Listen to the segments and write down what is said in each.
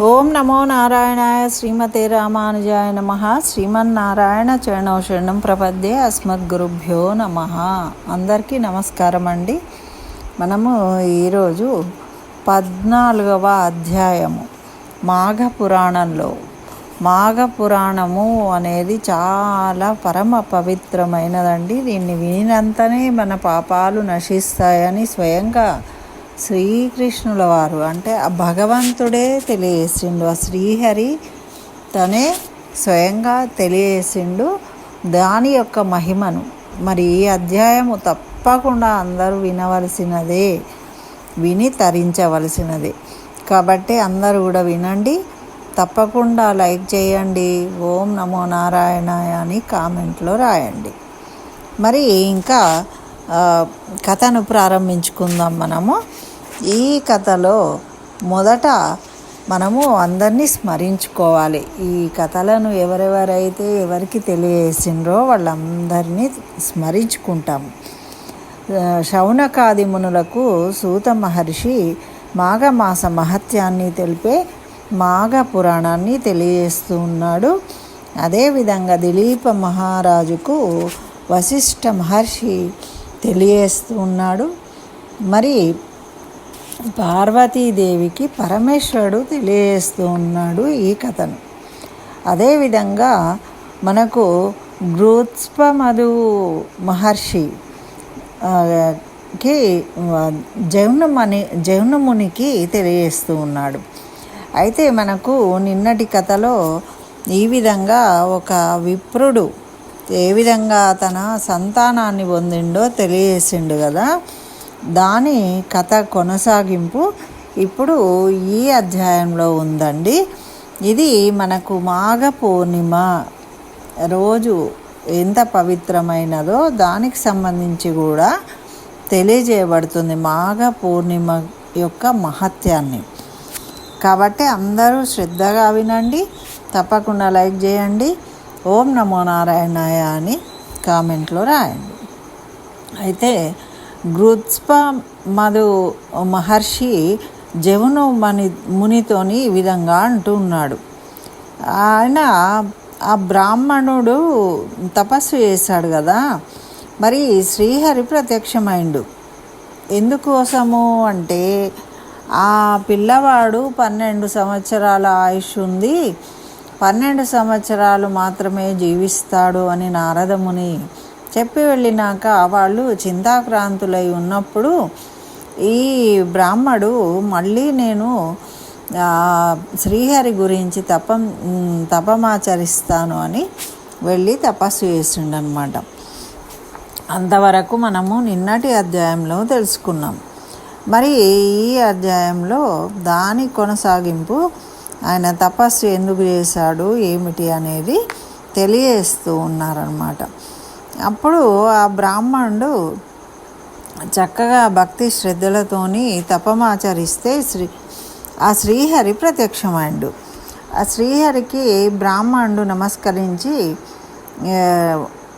ఓం నమో నారాయణాయ శ్రీమతే రామానుజాయ నమ. శ్రీమన్నారాయణ చరణౌ శరణం ప్రపద్యే అస్మద్గురుభ్యో నమ. అందరికీ నమస్కారం అండి. మనము ఈరోజు పద్నాలుగవ అధ్యాయము. మాఘ పురాణంలో మాఘ పురాణము అనేది చాలా పరమ పవిత్రమైనదండి. దీన్ని వినినంతనే మన పాపాలు నశిస్తాయని స్వయంగా శ్రీకృష్ణుల వారు అంటే ఆ భగవంతుడే తెలియజేసిండు. ఆ శ్రీహరి తనే స్వయంగా తెలియజేసిండు దాని యొక్క మహిమను. మరి ఈ అధ్యాయము తప్పకుండా అందరూ వినవలసినదే విని తరించవలసినదే. కాబట్టి అందరూ కూడా వినండి. తప్పకుండా లైక్ చేయండి. ఓం నమో నారాయణాయ అని కామెంట్లో రాయండి. మరి ఇంకా కథను ప్రారంభించుకుందాం మనము. ఈ కథలో మొదట మనము అందరినీ స్మరించుకోవాలి. ఈ కథలను ఎవరెవరైతే ఎవరికి తెలియజేసిండ్రో వాళ్ళందరినీ స్మరించుకుంటాము ఆ, శౌనకాది మునులకు సూత మహర్షి మాఘమాస మహత్యాన్ని తెలిపే మాఘ పురాణాన్ని తెలియజేస్తూ ఉన్నాడు అదేవిధంగా దిలీప మహారాజుకు వశిష్ఠ మహర్షి తెలియజేస్తూ ఉన్నాడు. మరి పార్వతీదేవికి పరమేశ్వరుడు తెలియజేస్తూ ఉన్నాడు ఈ కథను. అదేవిధంగా మనకు గృత్స్పమధు మహర్షి ఆ, కి జౌనముని జౌనమునికి తెలియజేస్తూ ఉన్నాడు. అయితే మనకు నిన్నటి కథలో ఈ విధంగా ఒక విప్రుడు ఏ విధంగా తన సంతానాన్ని పొందిండో తెలియజేసిండు కదా. దాని కథ కొనసాగింపు ఇప్పుడు ఈ అధ్యాయంలో ఉందండి. ఇది మనకు మాఘ పూర్ణిమ రోజు ఎంత పవిత్రమైనదో దానికి సంబంధించి కూడా తెలియజేయబడుతుంది మాఘ పూర్ణిమ యొక్క మహత్యాన్ని. కాబట్టి అందరూ శ్రద్ధగా వినండి తప్పకుండా లైక్ చేయండి. ఓం నమో నారాయణాయ అని కామెంట్లో రాయండి. అయితే గృత్స్ప మధు మహర్షి జమును మని మునితోని ఈ విధంగా అంటూ ఉన్నాడు. ఆయన ఆ బ్రాహ్మణుడు తపస్సు చేశాడు కదా మరి శ్రీహరి ప్రత్యక్షమైండు. ఎందుకోసము అంటే ఆ పిల్లవాడు పన్నెండు సంవత్సరాల ఆయుష్ ఉంది పన్నెండు సంవత్సరాలు మాత్రమే జీవిస్తాడు అని నారదముని చెప్పి వెళ్ళినాక వాళ్ళు చింతాక్రాంతులై ఉన్నప్పుడు ఈ బ్రాహ్మడు మళ్ళీ నేను శ్రీహరి గురించి తపం తపమాచరిస్తాను అని వెళ్ళి తపస్సు చేసిండనమాట అంతవరకు మనము నిన్నటి అధ్యాయంలో తెలుసుకున్నాం. మరి ఈ అధ్యాయంలో దాని కొనసాగింపు ఆయన తపస్సు ఎందుకు చేశాడు ఏమిటి అనేది తెలియజేస్తూ ఉన్నారనమాట అప్పుడు ఆ బ్రాహ్మణుడు చక్కగా భక్తి శ్రద్ధలతోని తపమాచరిస్తే శ్రీ ఆ శ్రీహరి ప్రత్యక్షమైండు. ఆ శ్రీహరికి బ్రాహ్మణుడు నమస్కరించి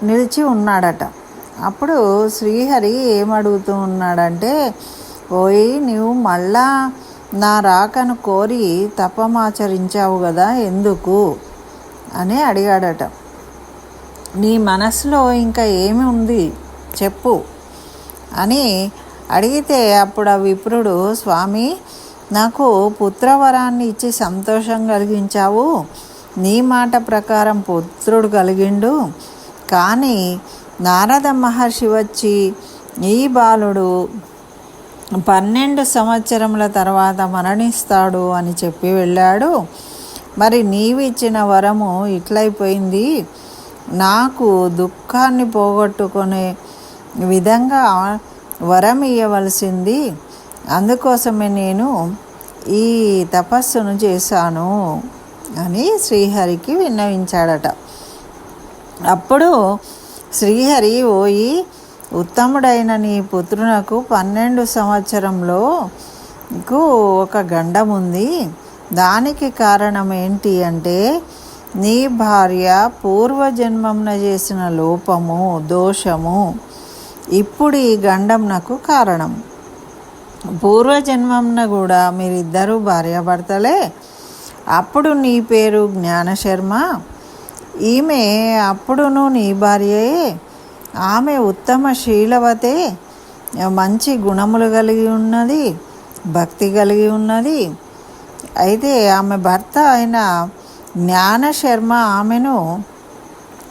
నిలిచి ఉన్నాడట. అప్పుడు శ్రీహరి ఏమడుగుతూ ఉన్నాడంటే ఓయ్ నీవు మళ్ళా నా రాకను కోరి తపమాచరించావు కదా ఎందుకు? అని అడిగాడట. నీ మనసులో ఇంకా ఏమి ఉంది? చెప్పు. అని అడిగితే అప్పుడు ఆ విప్రుడు స్వామి నాకు పుత్రవరాన్ని ఇచ్చి సంతోషం కలిగించావు. నీ మాట ప్రకారం పుత్రుడు కలిగిండు. కానీ నారద మహర్షి వచ్చి ఈ బాలుడు పన్నెండు సంవత్సరముల తర్వాత మరణిస్తాడు అని చెప్పి వెళ్ళాడు. మరి నీవు ఇచ్చిన వరము ఇట్లయిపోయింది. నాకు దుఃఖాన్ని పోగొట్టుకునే విధంగా వరం ఇవ్వవలసింది అందుకోసమే నేను ఈ తపస్సును చేశాను అని శ్రీహరికి విన్నవించాడట. అప్పుడు శ్రీహరి ఓయి ఉత్తముడైన నీ పుత్రునకు పన్నెండు సంవత్సరంలో కు ఒక గండం ఉంది దానికి కారణం ఏంటి అంటే నీ భార్య పూర్వజన్మంన చేసిన లోపము దోషము ఇప్పుడు ఈ గండంనకు కారణం. పూర్వజన్మంన కూడా మీరిద్దరూ భార్యాభర్తలే. అప్పుడు నీ పేరు జ్ఞానశర్మ ఈమె అప్పుడును నీ భార్యే ఆమె ఉత్తమ శీలవతే మంచి గుణములు కలిగి ఉన్నది భక్తి కలిగి ఉన్నది. అయితే ఆమె భర్త అయిన జ్ఞానశర్మ ఆమెను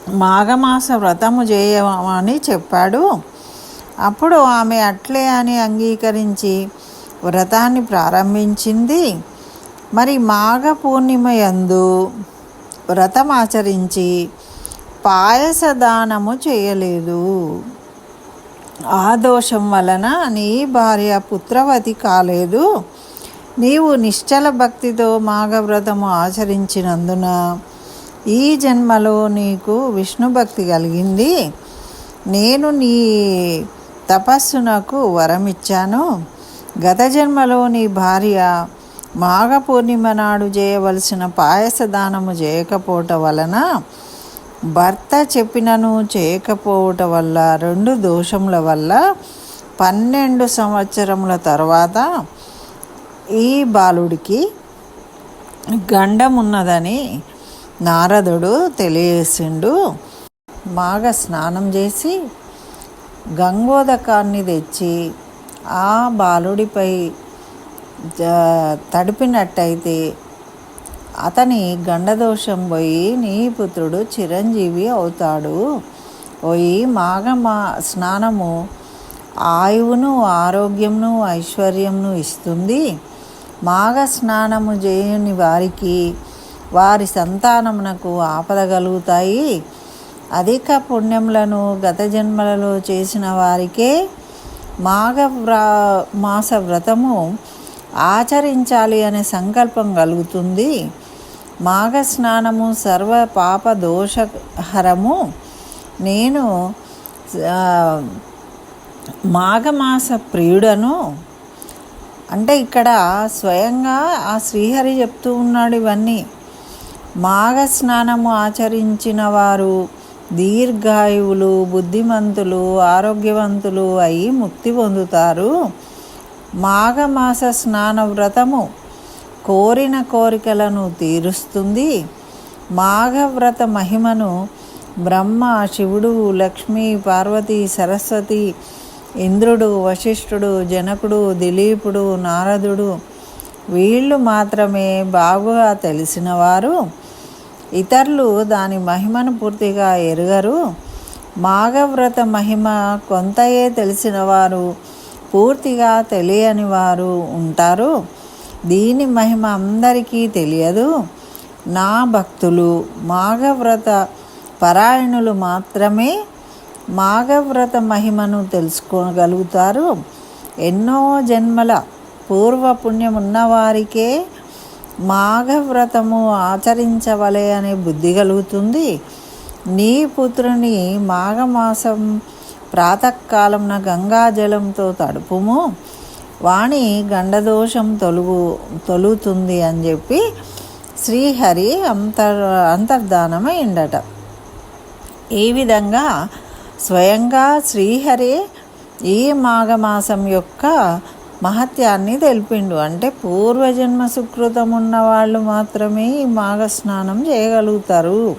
మాఘమాస వ్రతము చేయమని చెప్పాడు. అప్పుడు ఆమె అట్లే అని అంగీకరించి వ్రతాన్ని ప్రారంభించింది. మరి మాఘ పూర్ణిమ యందు వ్రతం ఆచరించి పాయసదానము చేయలేదు. ఆ దోషం వలన నీ భార్య పుత్రవతి కాలేదు. నీవు నిశ్చల భక్తితో మాఘవ్రతము ఆచరించినందున ఈ జన్మలో నీకు విష్ణు భక్తి కలిగింది. నేను నీ తపస్సునకు వరమిచ్చాను. గత జన్మలో నీ భార్య మాఘ పూర్ణిమ నాడు చేయవలసిన పాయస దానము చేయకపోవటం వలన భర్త చెప్పినను చేయకపోవట వల్ల రెండు దోషముల వల్ల పన్నెండు సంవత్సరముల తర్వాత ఈ బాలుడికి గండం ఉన్నదని నారదుడు తెలియసిండు. బాగా స్నానం చేసి గంగోదకాన్ని తెచ్చి ఆ బాలుడిపై తడిపినట్టయితే అతని గండదోషం పోయి నీ పుత్రుడు చిరంజీవి అవుతాడు. పోయి మాఘమా స్నానము ఆయువును ఆరోగ్యంను ఐశ్వర్యంను ఇస్తుంది. మాఘ స్నానము చేయని వారికి వారి సంతానమునకు ఆపద కలుగుతాయి. అధిక పుణ్యములను గత జన్మలలో చేసిన వారికే మాఘ వ్రా మాస వ్రతము ఆచరించాలి అనే సంకల్పం కలుగుతుంది. మాఘ స్నానము సర్వ పాప దోషహరము నేను మాఘమాస ప్రియుడను. అంటే ఇక్కడ స్వయంగా ఆ శ్రీహరి చెప్తూ ఉన్నాడు ఇవన్నీ. మాఘ స్నానము ఆచరించిన వారు దీర్ఘాయువులు బుద్ధిమంతులు ఆరోగ్యవంతులు అయి ముక్తి పొందుతారు. మాఘమాస స్నాన వ్రతము కోరిన కోరికలను తీరుస్తుంది. మాఘవ్రత మహిమను బ్రహ్మ శివుడు లక్ష్మి పార్వతి సరస్వతి ఇంద్రుడు వశిష్ఠుడు జనకుడు దిలీపుడు నారదుడు వీళ్ళు మాత్రమే బాగుగా తెలిసినవారు. ఇతరులు దాని మహిమను పూర్తిగా ఎరుగరు. మాఘవ్రత మహిమ కొంతయే తెలిసినవారు పూర్తిగా తెలియని వారు ఉంటారు. దీని మహిమ అందరికీ తెలియదు. నా భక్తులు మాఘవ్రత పరాయణులు మాత్రమే మాఘవ్రత మహిమను తెలుసుకోగలుగుతారు. ఎన్నో జన్మల పూర్వపుణ్యం ఉన్నవారికే మాఘవ్రతము ఆచరించవలే అనే బుద్ధి కలుగుతుంది. నీ పుత్రుని మాఘమాసం ప్రాతకాలంన గంగాజలంతో తడుపుము. వాణి గండదోషం తొలుగు తొలుగుతుంది అని చెప్పి శ్రీహరి అంతర్ అంతర్ధానమైండట ఈ విధంగా స్వయంగా శ్రీహరి ఈ మాఘమాసం యొక్క మహత్యాన్ని తెలిపిండు. అంటే పూర్వజన్మ సుకృతం ఉన్న వాళ్ళు మాత్రమే ఈ మాఘ స్నానం చేయగలుగుతారు.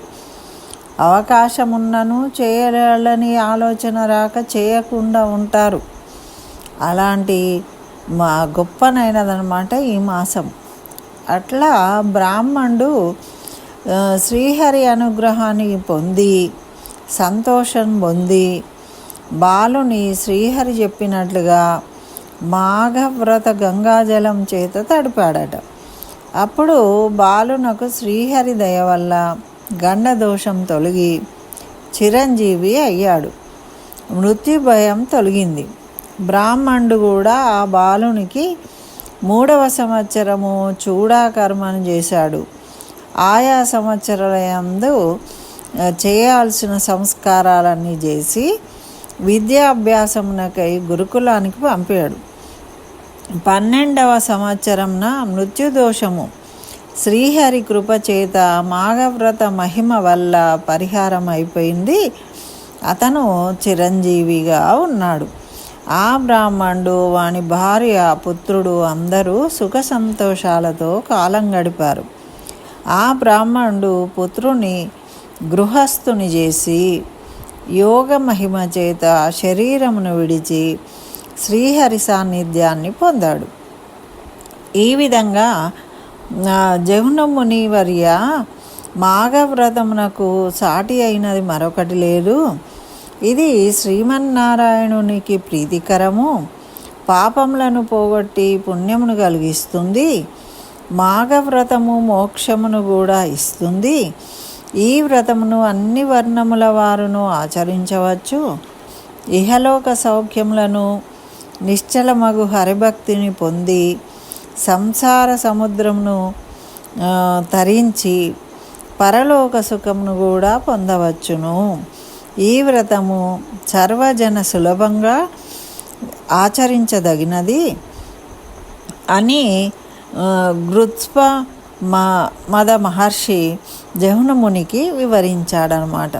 అవకాశం ఉన్నను చేయాలని ఆలోచన రాక చేయకుండా ఉంటారు. అలాంటి మా గొప్పనైనదనమాట ఈ మాసం. అట్లా బ్రాహ్మణుడు శ్రీహరి అనుగ్రహాన్ని పొంది సంతోషం పొంది బాలుని శ్రీహరి చెప్పినట్లుగా మాఘవ్రత గంగాజలం చేత తడిపాడట. అప్పుడు బాలునకు శ్రీహరి దయ వల్ల గండదోషం తొలగి చిరంజీవి అయ్యాడు. మృత్యు భయం తొలగింది. బ్రాహ్మణుడు కూడా ఆ బాలునికి మూడవ సంవత్సరము చూడాకర్మను చేశాడు. ఆయా సంవత్సరాలందు చేయాల్సిన సంస్కారాలన్నీ చేసి విద్యాభ్యాసమునకై గురుకులానికి పంపాడు. పన్నెండవ సంవత్సరంన మృత్యుదోషము. శ్రీహరి కృప చేత మాఘవ్రత మహిమ వల్ల పరిహారం అయిపోయింది అతను చిరంజీవిగా ఉన్నాడు. ఆ బ్రాహ్మణుడు వాని భార్య పుత్రుడు అందరూ సుఖ సంతోషాలతో కాలం గడిపారు. ఆ బ్రాహ్మణుడు పుత్రుని గృహస్థుని చేసి యోగ మహిమ చేత శరీరమును విడిచి శ్రీహరి సాన్నిధ్యాన్ని పొందాడు. ఈ విధంగా జమున మునివర్య మాఘవ్రతమునకు సాటి అయినది మరొకటి లేదు. ఇది శ్రీమన్నారాయణునికి ప్రీతికరము. పాపములను పోగొట్టి పుణ్యమును కలిగిస్తుంది. మాఘవ్రతము మోక్షమును కూడా ఇస్తుంది. ఈ వ్రతమును అన్ని వర్ణముల వారును ఆచరించవచ్చు. ఇహలోక సౌఖ్యములను నిశ్చలమగు హరిభక్తిని పొంది సంసార సముద్రమును తరించి పరలోక సుఖమును కూడా పొందవచ్చును. ఈ వ్రతము సర్వజన సులభంగా ఆచరించదగినది అని గృత్స్ప మా మద మహర్షి జహునమునికి వివరించాడనమాట.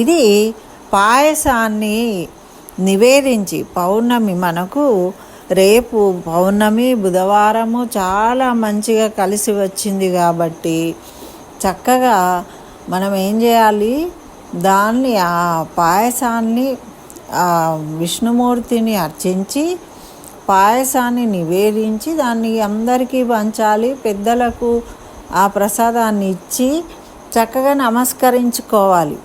ఇది పాయసాన్ని నివేదించి పౌర్ణమి మనకు రేపు పౌర్ణమి బుధవారము చాలా మంచిగా కలిసి వచ్చింది కాబట్టి చక్కగా మనం ఏం చేయాలి? దాన్ని ఆ పాయసాన్ని విష్ణుమూర్తిని అర్చించి పాయసాన్ని నివేదించి దాన్ని అందరికీ పంచాలి. పెద్దలకు ఆ ప్రసాదాన్ని ఇచ్చి చక్కగా నమస్కరించుకోవాలి.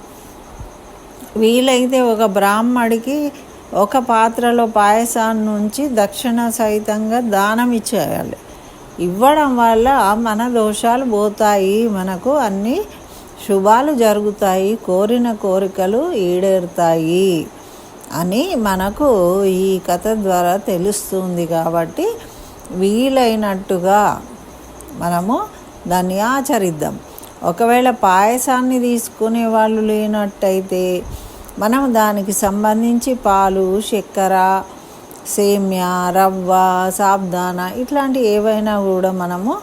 వీలైతే ఒక బ్రాహ్మడికి ఒక పాత్రలో పాయసాన్ని నుంచి దక్షిణ సహితంగా దానం ఇచ్చేయాలి. ఇవ్వడం వల్ల మన దోషాలు పోతాయి. మనకు అన్నీ శుభాలు జరుగుతాయి కోరిన కోరికలు ఈడేరుతాయి అని మనకు ఈ కథ ద్వారా తెలుస్తుంది కాబట్టి వీలైనట్టుగా మనము దాన్ని ఆచరిద్దాం. ఒకవేళ పాయసాన్ని తీసుకునే వాళ్ళు లేనట్టయితే మనం దానికి సంబంధించి పాలు చక్కెర సేమ్య రవ్వ సాబ్దానా ఇట్లాంటి ఏవైనా కూడా మనము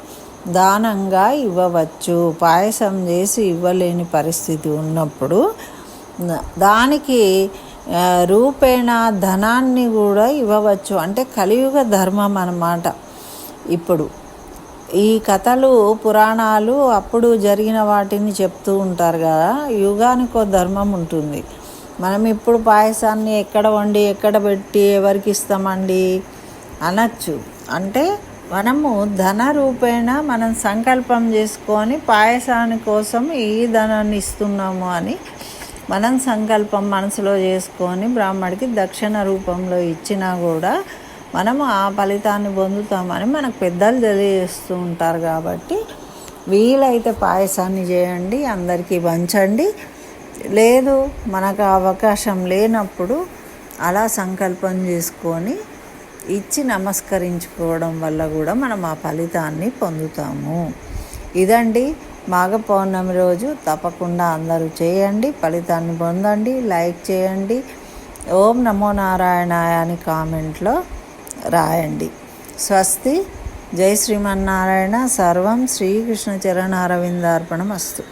దానంగా ఇవ్వవచ్చు. పాయసం చేసి ఇవ్వలేని పరిస్థితి ఉన్నప్పుడు దానికి రూపేణ ధనాన్ని కూడా ఇవ్వవచ్చు. అంటే కలియుగ ధర్మం అన్నమాట ఇప్పుడు. ఈ కథలు పురాణాలు అప్పుడు జరిగిన వాటిని చెప్తూ ఉంటారు కదా. యుగానికో ధర్మం ఉంటుంది. మనం ఇప్పుడు పాయసాన్ని ఎక్కడ వండి ఎక్కడ పెట్టి ఎవరికి ఇస్తామండి? అనొచ్చు. అంటే మనము ధన రూపేణ మనం సంకల్పం చేసుకొని పాయసాని కోసం ఈ ధనాన్ని ఇస్తున్నాము అని మనం సంకల్పం మనసులో చేసుకొని బ్రాహ్మడికి దక్షిణ రూపంలో ఇచ్చినా కూడా మనము ఆ ఫలితాన్ని పొందుతామని మనకు పెద్దలు తెలియజేస్తూ ఉంటారు కాబట్టి వీలైతే పాయసాన్ని చేయండి అందరికీ పంచండి. లేదు మనకు అవకాశం లేనప్పుడు అలా సంకల్పం చేసుకొని ఇచ్చి నమస్కరించుకోవడం వల్ల కూడా మనం ఆ ఫలితాన్ని పొందుతాము. ఇదండి మాఘ పౌర్ణమి రోజు. తప్పకుండా అందరూ చేయండి ఫలితాన్ని పొందండి లైక్ చేయండి ఓం నమో నారాయణాయ అని కామెంట్లో రాయండి. స్వస్తి. జై శ్రీమన్నారాయణ. సర్వం శ్రీకృష్ణ చరణారవిందార్పణం అస్తు